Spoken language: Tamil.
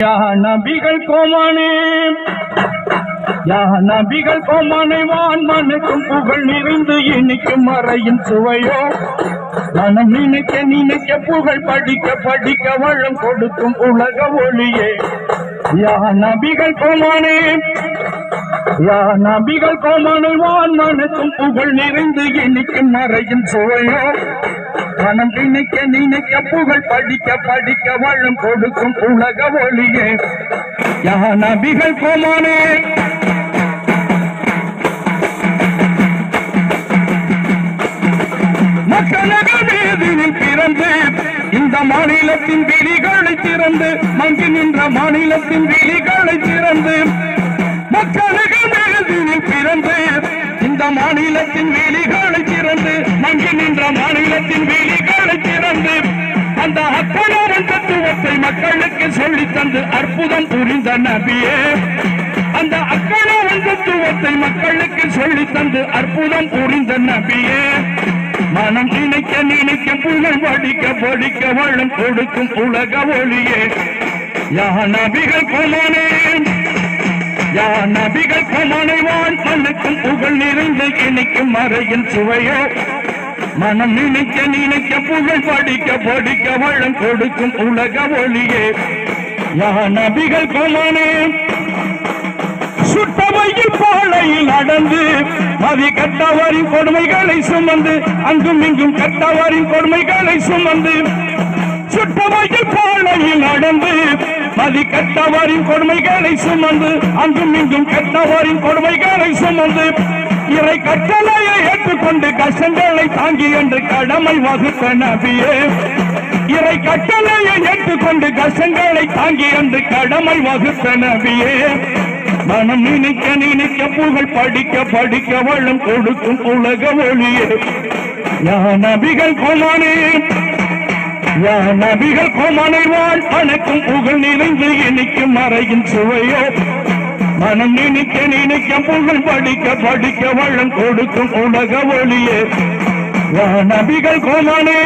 யா நபிகள் கோமானே யா நபிகள் கோமானை வான் மனுக்கும் புகழ் நிறைந்து இனிக்கும் மறையும் சுவையோ மனம் நினைக்க நினைக்க புகழ் படிக்க படிக்க வளம் கொடுக்கும் உலக ஒளியே. யா நபிகள் கோமானே யா நபிகள் கோமானை வான் மனுக்கும் புகழ் நிறைந்து இனிக்கும் மறையும் சுவையோ மனம் நினைக்க நினைக்க புகழ் படிக்க படிக்க வளம் கொடுக்கும் உலக ஒளியே. யா நபிகள் கோமானே. மக்களக வேதியில் பிறந்து இந்த மாநிலத்தின் விழிகளை திறந்து மங்கி நின்ற மாநிலத்தின் விழிகளை திறந்து மக்களக வேதியில் பிறந்து மாநிலத்தின் வேலிகளை திறந்து மங்கி நின்ற மாநிலத்தின் வேலிகளை திறந்து அந்த அக்கலாரன் தத்துவத்தை மக்களுக்கு சொல்லி தந்து அற்புதம் புரிந்த நபியே. அந்த அக்கலாரன் தத்துவத்தை மக்களுக்கு சொல்லி தந்து அற்புதம் புரிந்த நபியே. மனம் நினைக்க நினைக்க புகழ் படிக்க படிக்க வளம் கொடுக்கும் உலக ஒளியே. யா நபிகள் கோமானே யா நபிகள் கோமானை வான் மண்ணுக்கும் நிறைந்த இணைக்கும் மறையின் சுவையோ. மனம் நினைக்க நினைக்க புகழ் படிக்க படிக்க வளம் கொடுக்கும் உலக ஒளியே. யா நபிகள் கோமானே சுட்டவையில் பாலையில் நடந்து மதி கட்டவாரின் கொடுமைகளை சுமந்து அங்கும் இங்கும் கட்டவாரின் கொடுமைகளை சுமந்து சுட்டவையில் பாலையில் நடந்து மதி கட்டவாரின் கொடுமைகளை சுமந்து அங்கும் இங்கும் கட்டவாரின் கொடுமைகளை சுமந்து இறை கட்டளையை ஏற்றுக்கொண்டு கஷ்டங்களை தாங்கி என்று கடமை வகுத்த நபியே. இறை கட்டளையை ஏற்றுக்கொண்டு கஷ்டங்களை தாங்கி என்று கடமை வகுத்த நபியே. மனம் நினைக்க நினைக்க புகழ் படிக்க படிக்க வளம் கொடுக்கும் உலக ஒளியே. யான் நபிகள் கோமானே யான் நபிகள் கோமானை வாழ் அணைக்கும் புகழ் நிறைந்து இனிக்கும் மறையின் சுவையோ. மனம் நினைக்க நினைக்க புகழ் படிக்க படிக்க வளம் கொடுக்கும் உலக ஒளியே. யா நபிகள் கோமானே